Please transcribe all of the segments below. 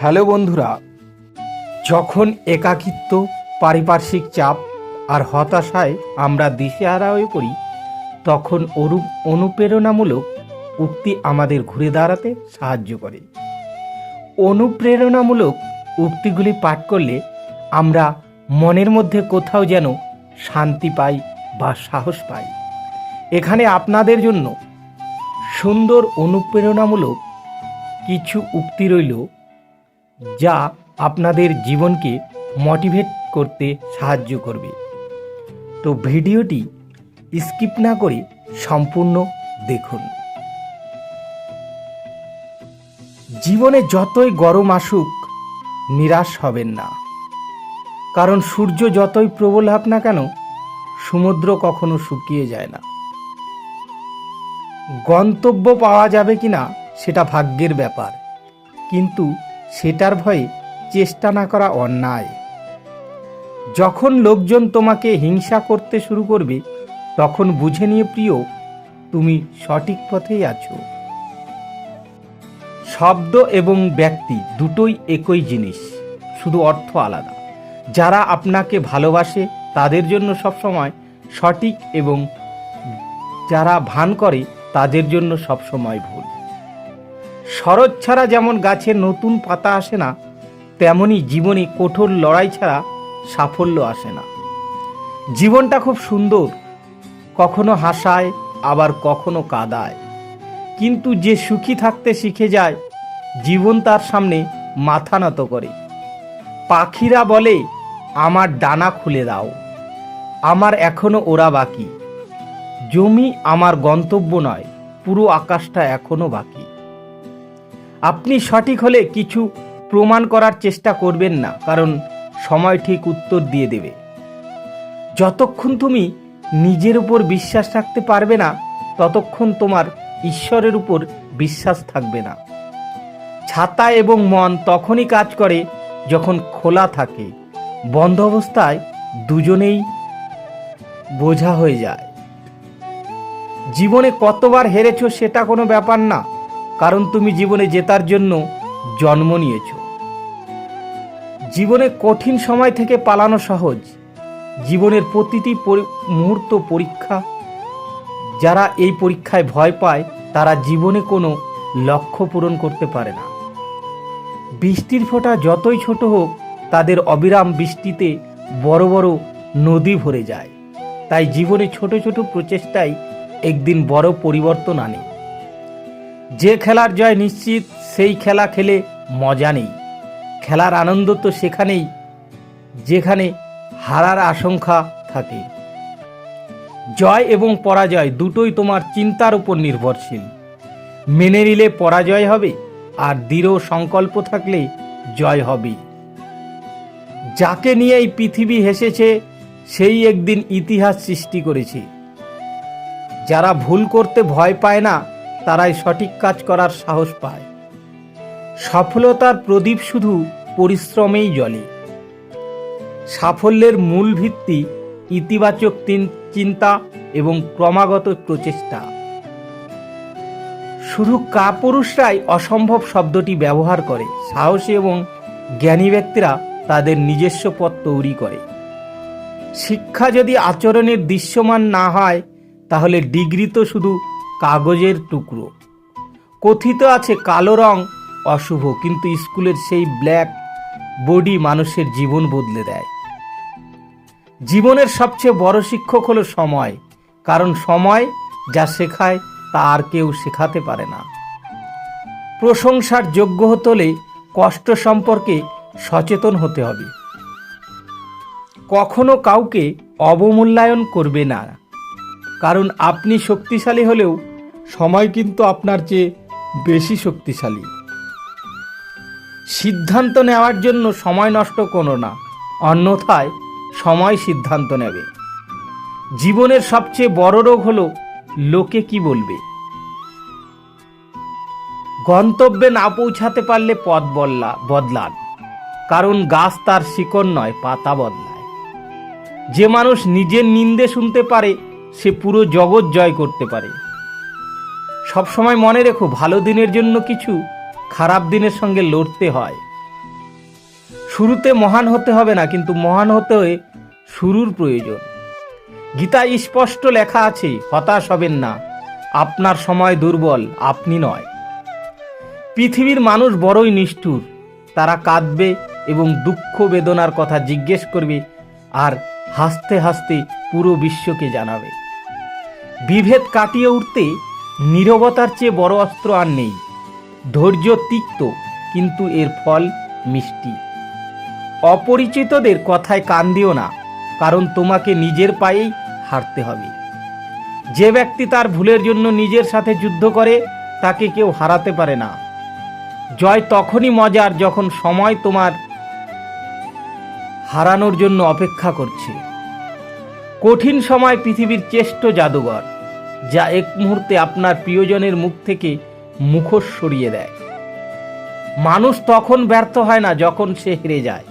Hello বন্ধুরা, যখন একাকিত্ব, পারিপার্শ্বিক চাপ আর হতাশায় আমরা দিশেহারা হয়ে পড়ি, তখন অনু অনুপ্রেরণামূলক উক্তি আমাদের ঘুরে দাঁড়াতে সাহায্য করে। অনুপ্রেরণামূলক উক্তিগুলি পাঠ করলে আমরা মনের মধ্যে কোথাও যেন শান্তি পাই বা সাহস পাই। এখানে আপনাদের জন্য সুন্দর অনুপ্রেরণামূলক কিছু উক্তি রইল যা আপনাদের জীবনকে মোটিভেট করতে সাহায্য করবে। তো ভিডিওটি স্কিপ না করে সম্পূর্ণ দেখুন। জীবনে যতই গরম আসুক, নিরাশ হবেন না। কারণ সূর্য যতই প্রবল হোক না কেন, সমুদ্র কখনো শুকিয়ে যায় না। গন্তব্য পাওয়া যাবে কিনা, সেটা ভাগ্যের ব্যাপার। কিন্তু সেটার ভয়ে চেষ্টা না করা অন্যায়। যখন লোকজন তোমাকে হিংসা করতে শুরু করবে, তখন বুঝে নিয়ে প্রিয়, তুমি সঠিক পথেই আছো। শব্দ এবং ব্যক্তি দুটোই একই জিনিস, শুধু অর্থ আলাদা। যারা আপনাকে ভালোবাসে, তাদের জন্য সবসময় সঠিক এবং যারা ভান করে, তাদের জন্য সবসময় ভুল। শরৎ ছাড়া যেমন গাছে নতুন পাতা আসে না, তেমনি জীবনে কঠোর লড়াই ছাড়া সাফল্য আসে না। জীবনটা খুব সুন্দর, কখনো হাসায়, আবার কখনো কাদায়। কিন্তু যে সুখী থাকতে শিখে যায়, জীবন তার সামনে মাথা নত করে। পাখিরা বলে, আমার ডানা খুলে দাও, আমার এখনও ওরা বাকি। জমি আমার গন্তব্য নয়, পুরো আকাশটা এখনও বাকি। আপনি সঠিক হলে কিছু প্রমাণ করার চেষ্টা করবেন না, কারণ সময় ঠিক উত্তর দিয়ে দেবে। যতক্ষণ তুমি নিজের উপর বিশ্বাস রাখতে পারবে না, ততক্ষণ তোমার ঈশ্বরের উপর বিশ্বাস থাকবে না। ছাতা এবং মন তখনই কাজ করে যখন খোলা থাকে, বন্ধ অবস্থায় দুজনেই বোঝা হয়ে যায়। জীবনে কতবার হেরেছ সেটা কোনো ব্যাপার না। কারণ তুমি জীবনে জেতার জন্য জন্ম নিয়েছ। জীবনে কঠিন সময় থেকে পালানো সহজ। জীবনের প্রতিটি পরি- মুহূর্ত পরীক্ষা। যারা এই পরীক্ষায় ভয় পায়, তারা জীবনে কোনো লক্ষ্য পূরণ করতে পারে না। বৃষ্টির ফোঁটা যতই ছোট হোক, তাদের অবিরাম বৃষ্টিতে বড় বড় নদী ভরে যায়। তাই জীবনে ছোট ছোট প্রচেষ্টাই একদিন বড় পরিবর্তন আনে। যে খেলার জয় নিশ্চিত, সেই খেলা খেলে মজা নেই। খেলার আনন্দ তো সেখানেই, যেখানে হারার আশঙ্কা থাকে। জয় এবং পরাজয় দুটোই তোমার চিন্তার উপর নির্ভরশীল। মেনে নিলে পরাজয় হবে, আর দৃঢ় সংকল্প থাকলে জয় হবে যাকে নিয়ে এই পৃথিবী হেসেছে, সেই একদিন ইতিহাস সৃষ্টি করেছে। যারা ভুল করতে ভয় পায় না তারাই সঠিক কাজ করার সাহস পায়। সফলতার প্রদীপ শুধু পরিশ্রমেই জ্বলে। সাফল্যের মূল ভিত্তি ইতিবাচক চিন্তা এবং ক্রমাগত প্রচেষ্টা। শুধু কাপুরুষরাই অসম্ভব শব্দটি ব্যবহার করে, সাহসী এবং জ্ঞানী ব্যক্তিরা তাদের নিজস্ব পথ তৈরি করে। শিক্ষা যদি আচরণের দৃশ্যমান না হয়, তাহলে ডিগ্রি তো শুধু কাগজের টুকরো। কথিত আছে কালো রং অশুভ, কিন্তু স্কুলের সেই ব্ল্যাক বডি মানুষের জীবন বদলে দেয়। জীবনের সবচেয়ে বড় শিক্ষক হলো সময়, কারণ সময় যা শেখায় তা আর কেউ শেখাতে পারে না। প্রশংসার যোগ্য হতে হলে কষ্ট সম্পর্কে সচেতন হতে হবে। কখনো কাউকে অবমূল্যায়ন করবে না। কারণ আপনি শক্তিশালী হলেও সময় কিন্তু আপনার চেয়ে বেশি শক্তিশালী। সিদ্ধান্ত নেওয়ার জন্য সময় নষ্ট করো না, অন্যথায় সময় সিদ্ধান্ত নেবে। জীবনের সবচেয়ে বড় রোগ হলো লোকে কি বলবে? গন্তব্যে না পৌঁছাতে পারলে পথ বদলা বদলান, কারণ গাছ তার শিকড় নয়, পাতা বদলায়। যে মানুষ নিজের নিন্দে শুনতে পারে সে পুরো জগৎ জয় করতে পারে। সবসময় মনে রেখো, ভালো দিনের জন্য কিছু খারাপ দিনের সঙ্গে লড়তে হয়। শুরুতে মহান হতে হবে না, কিন্তু মহান হতে হয়ে শুরুর প্রয়োজন। গীতা স্পষ্ট লেখা আছে, হতাশ হবেন না, আপনার সময় দুর্বল, আপনি নয়। পৃথিবীর মানুষ বড়ই নিষ্ঠুর, তারা কাঁদবে এবং দুঃখ বেদনার কথা জিজ্ঞেস করবে আর হাসতে হাসতে পুরো বিশ্বকে জানাবে। বিভেদ কাটিয়ে উঠতে নীরবতার চেয়ে বড় অস্ত্র আর নেই। ধৈর্য তিক্ত, কিন্তু এর ফল মিষ্টি। অপরিচিতদের কথায় কান দিও না, কারণ তোমাকে নিজের পায়েই হারতে হবে। যে ব্যক্তি তার ভুলের জন্য নিজের সাথে যুদ্ধ করে, তাকে কেউ হারাতে পারে না। জয় তখনই মজার যখন সময় তোমার হারানোর জন্য অপেক্ষা করছে। কঠিন সময় পৃথিবীর চেষ্ট জাদুঘর, যা এক মুহূর্তে আপনার প্রিয়জনের মুখ থেকে মুখোশ সরিয়ে দেয়। মানুষ তখন ব্যর্থ হয় না যখন সে হেরে যায়।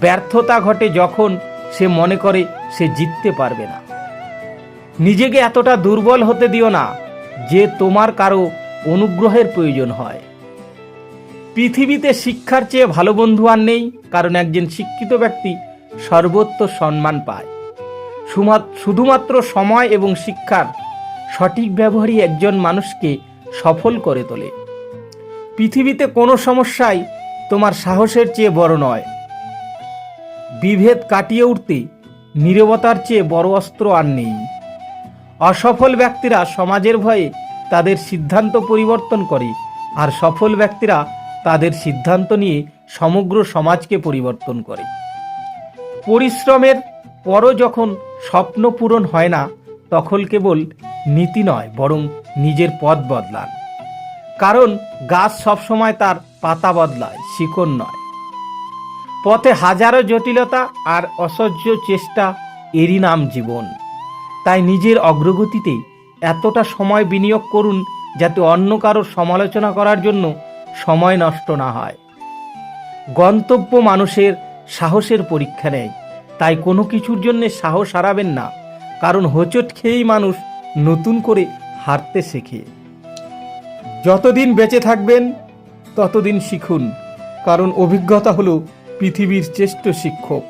ব্যর্থতা ঘটে যখন সে মনে করে সে জিততে পারবে না। নিজেকে এতটা দুর্বল হতে দিও না যে তোমার কারও অনুগ্রহের প্রয়োজন হয়। পৃথিবীতে শিক্ষার চেয়ে ভালো বন্ধু আর নেই, কারণ একজন শিক্ষিত ব্যক্তি সর্বোচ্চ সম্মান পায়। শুধুমাত্র সময় এবং শিক্ষার সঠিক ব্যবহারই একজন মানুষকে সফল করে তোলে। পৃথিবীতে কোনো সমস্যাই তোমার সাহসের চেয়ে বড় নয়। বিভেদ কাটিয়ে উঠতে নীরবতার চেয়ে বড় অস্ত্র আর নেই। অসফল ব্যক্তিরা সমাজের ভয়ে তাদের সিদ্ধান্ত পরিবর্তন করে আর সফল ব্যক্তিরা তাদের সিদ্ধান্ত নিয়ে সমগ্র সমাজকে পরিবর্তন করে। পরিশ্রমের পরও যখন স্বপ্ন পূরণ হয় না, তখন কেবল নীতি নয়, বরং নিজের পথ বদলান। কারণ গাছ সবসময় তার পাতা বদলায়, শিকড় নয়। পথে হাজারো জটিলতা আর অসহ্য চেষ্টা এরই নাম জীবন। তাই নিজের অগ্রগতিতে এতটা সময় বিনিয়োগ করুন, যাতে অন্য কারোর সমালোচনা করার জন্য সময় নষ্ট না হয়। গন্তব্য মানুষের সাহসের পরীক্ষা নেয়। তাই কোনো কিছুর জন্য সাহস হারাবেন না, কারণ হোঁচট খেয়েই মানুষ নতুন করে হারতে শেখে। যতদিন বেঁচে থাকবেন, ততদিন শিখুন, কারণ অভিজ্ঞতা হলো পৃথিবীর শ্রেষ্ঠ শিক্ষক।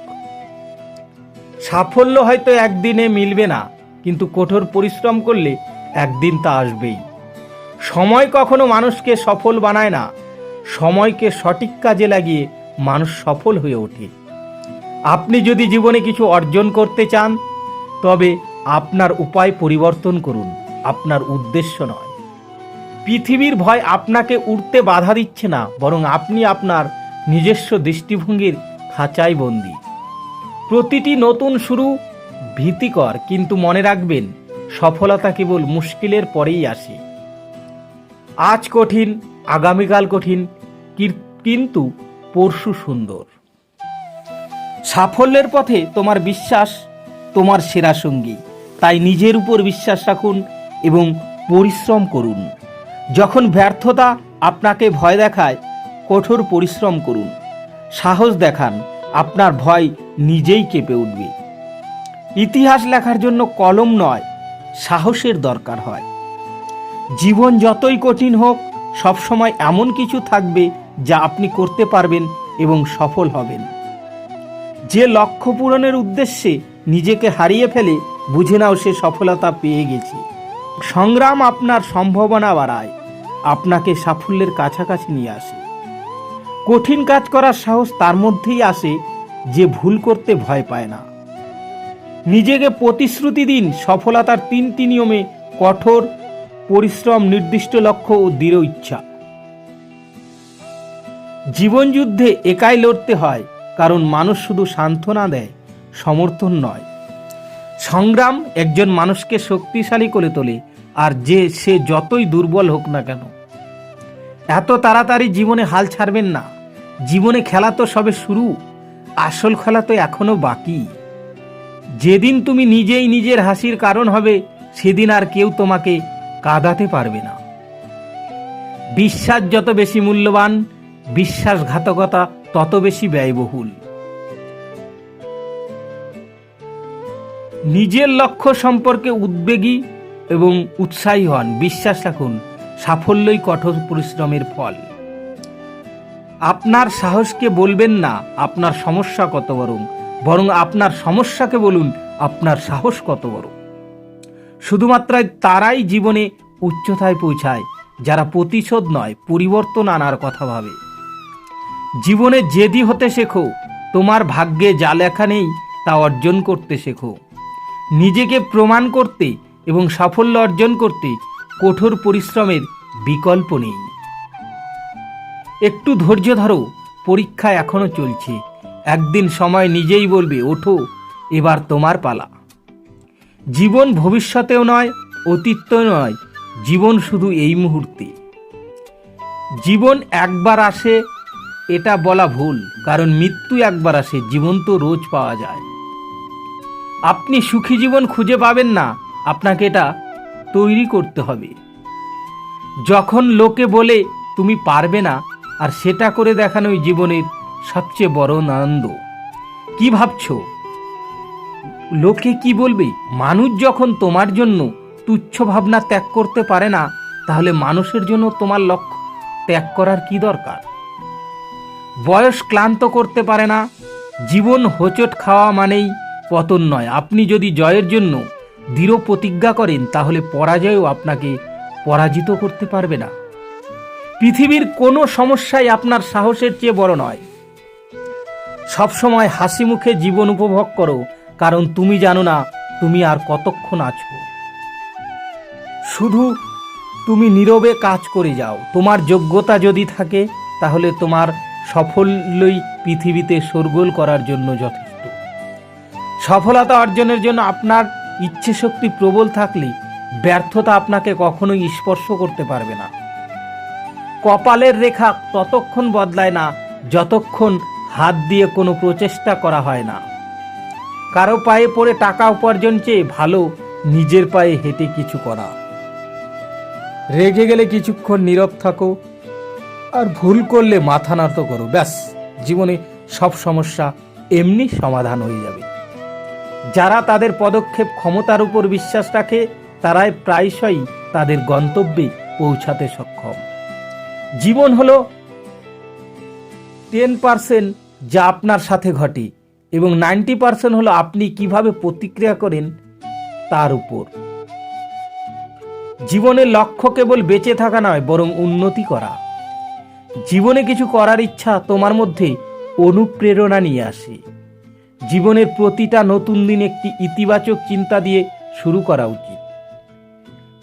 সাফল্য হয়তো একদিনে মিলবে না, কিন্তু কঠোর পরিশ্রম করলে একদিন তা আসবেই। সময় কখনো মানুষকে সফল বানায় না, সময়কে সঠিক কাজে লাগিয়ে মানুষ সফল হয়ে ওঠে। আপনি যদি জীবনে কিছু অর্জন করতে চান, তবে আপনার উপায় পরিবর্তন করুন। আপনার উদ্দেশ্য নয়। পৃথিবীর ভয় আপনাকে উঠতে বাধা দিচ্ছে না, বরং আপনি আপনার নিজস্ব দৃষ্টিভঙ্গির খাঁচায় বন্দী। প্রতিটি নতুন শুরু ভীতিকর, কিন্তু মনে রাখবেন, সফলতা কেবল মুশকিলের পরেই আসে। আজ কঠিন, আগামীকাল কঠিন কিন্তু পরশু সুন্দর। সাফল্যের পথে তোমার বিশ্বাস, তোমার সেরা সঙ্গী। তাই নিজের উপর বিশ্বাস রাখুন এবং পরিশ্রম করুন। যখন ব্যর্থতা আপনাকে ভয় দেখায়, কঠোর পরিশ্রম করুন। সাহস দেখান, আপনার ভয় নিজেই কেঁপে উঠবে। ইতিহাস লেখার জন্য কলম নয়, সাহসের দরকার হয়। জীবন যতই কঠিন হোক, সবসময় এমন কিছু থাকবে যা আপনি করতে পারবেন এবং সফল হবেন। যে লক্ষ্য পূরণের উদ্দেশ্যে নিজেকে হারিয়ে ফেলে বুঝে নাও সে সফলতা পেয়ে গেছে। সংগ্রাম আপনার সম্ভাবনা বাড়ায়, আপনাকে সাফল্যের কাছাকাছি নিয়ে আসে। কঠিন কাজ করার সাহস তার মধ্যেই আসে যে ভুল করতে ভয় পায় না। নিজেকে প্রতিশ্রুতি দিন সফলতার তিনটি নিয়মে কঠোর, পরিশ্রম, নির্দিষ্ট লক্ষ্য ও দৃঢ় ইচ্ছা। জীবনযুদ্ধে একাই লড়তে হয় কারণ মানুষ শুধু সান্ত্বনা দেয়, সমর্থন নয়। সংগ্রাম একজন মানুষকে শক্তিশালী করে তোলে, আর যে, সে যতই দুর্বল হোক না কেন। এত তাড়াতাড়ি জীবনে হাল ছাড়বেন না। জীবনে খেলা তো সবে শুরু, আসল খেলা তো এখনও বাকি। যেদিন তুমি নিজেই নিজের হাসির কারণ হবে, সেদিন আর কেউ তোমাকে কাঁদাতে পারবে না। বিশ্বাস যত বেশি মূল্যবান, বিশ্বাসঘাতকতা তত বেশি ব্যয়বহুল। নিজের লক্ষ্য সম্পর্কে উদ্বেগী এবং উৎসাহী হন। বিশ্বাস রাখুন, সাফল্যই কঠোর পরিশ্রমের ফল। আপনার সাহসকে বলবেন না, আপনার সমস্যা কত বরং বরং আপনার সমস্যাকে বলুন, আপনার সাহস কত বড় শুধুমাত্র তারাই জীবনে উচ্চতায় পৌঁছায়, যারা প্রতিশোধ নয়, পরিবর্তন আনার কথা ভাবে। জীবনে জেদি হতে শেখো। তোমার ভাগ্যে যা লেখা নেই, তা অর্জন করতে শেখো। নিজেকে প্রমাণ করতে এবং সাফল্য অর্জন করতে কঠোর পরিশ্রমের বিকল্প নেই। একটু ধৈর্য ধরো, পরীক্ষা এখনও চলছে। একদিন সময় নিজেই বলবে, ওঠো, এবার তোমার পালা। জীবন ভবিষ্যতেও নয়, অতীতেও নয়, জীবন শুধু এই মুহূর্তে। জীবন একবার আসে এটা বলা ভুল, কারণ মৃত্যু একবার আসে জীবন তো রোজ পাওয়া যায়। আপনি সুখী জীবন খুঁজে পাবেন না, আপনাকে এটা তৈরি করতে হবে। যখন লোকে বলে, তুমি পারবে না, আর সেটা করে দেখানোই জীবনের সবচেয়ে বড় আনন্দ। কি ভাবছ? লোকে কি বলবে? মানুষ যখন তোমার জন্য তুচ্ছ ভাবনা ত্যাগ করতে পারে না, তাহলে মানুষের জন্য তোমার লক্ষ্য ত্যাগ করার কি দরকার? বয়স ক্লান্ত করতে পারে না। জীবন হোঁচট খাওয়া মানেই পতন নয়। আপনি যদি জয়ের জন্য দৃঢ় প্রতিজ্ঞা করেন, তাহলে পরাজয়ও আপনাকে পরাজিত করতে পারবে না। পৃথিবীর কোনো সমস্যাই আপনার সাহসের চেয়ে বড় নয়। সবসময় হাসি মুখে জীবন উপভোগ করো, কারণ তুমি জানো না তুমি আর কতক্ষণ আছো। শুধু তুমি নীরবে কাজ করে যাও। তোমার যোগ্যতা যদি থাকে, তাহলে তোমার সাফল্যই পৃথিবীতে শোরগোল করার জন্য যথেষ্ট। সফলতা অর্জনের জন্য আপনার ইচ্ছে শক্তি প্রবল থাকলে ব্যর্থতা আপনাকে কখনোই স্পর্শ করতে পারবে না। কপালের রেখা ততক্ষণ বদলায় না, যতক্ষণ হাত দিয়ে কোনো প্রচেষ্টা করা হয় না। কারও পায়ে পড়ে টাকা উপার্জন চেয়ে ভালো নিজের পায়ে হেঁটে কিছু করা। রেগে গেলে কিছুক্ষণ নীরব থাকো আর ভুল করলে মাথা নত করো, ব্যাস। জীবনে সব সমস্যা এমনি সমাধান হয়ে যাবে। যারা তাদের পদক্ষেপ ক্ষমতার উপর বিশ্বাস রাখে, তারাই প্রায়শই তাদের গন্তব্যে পৌঁছাতে সক্ষম। জীবন হলো টেন পার্সেন্ট যা আপনার সাথে ঘটে এবং নাইনটি পার্সেন্ট হলো আপনি কীভাবে প্রতিক্রিয়া করেন তার উপর। জীবনের লক্ষ্য কেবল বেঁচে থাকা নয়, বরং উন্নতি করা। জীবনে কিছু করার ইচ্ছা তোমার মধ্যে অনুপ্রেরণা নিয়ে আসে। জীবনের প্রতিটা নতুন দিন একটি ইতিবাচক চিন্তা দিয়ে শুরু করা উচিত।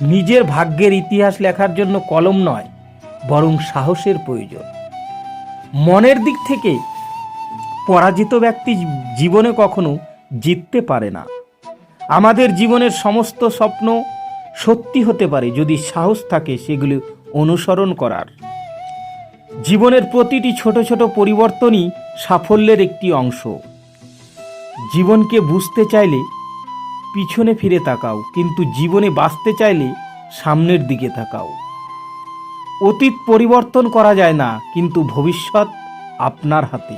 নিজের ভাগ্যের ইতিহাস লেখার জন্য কলম নয়, বরং সাহসের প্রয়োজন। মনের দিক থেকে পরাজিত ব্যক্তি জীবনে কখনো জিততে পারে না। আমাদের জীবনের সমস্ত স্বপ্ন সত্যি হতে পারে যদি সাহস থাকে সেগুলি অনুসরণ করার। জীবনের প্রতিটি ছোট ছোট পরিবর্তনই সাফল্যের একটি অংশ। জীবনকে বুঝতে চাইলে পিছনে ফিরে তাকাও, কিন্তু জীবনে বাঁচতে চাইলে সামনের দিকে তাকাও। অতীত পরিবর্তন করা যায় না, কিন্তু ভবিষ্যৎ আপনার হাতে।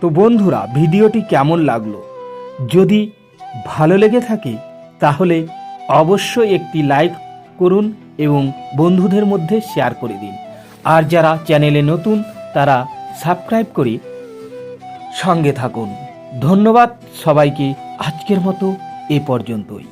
তো বন্ধুরা, ভিডিওটি কেমন লাগল? যদি ভালো লেগে থাকে, তাহলে অবশ্যই একটি লাইক করুন এবং বন্ধুদের মধ্যে শেয়ার করে দিন। আর যারা চ্যানেলে নতুন, তারা সাবস্ক্রাইব করে সঙ্গে থাকুন। ধন্যবাদ সবাইকে আজকের মতো এ পর্যন্তই।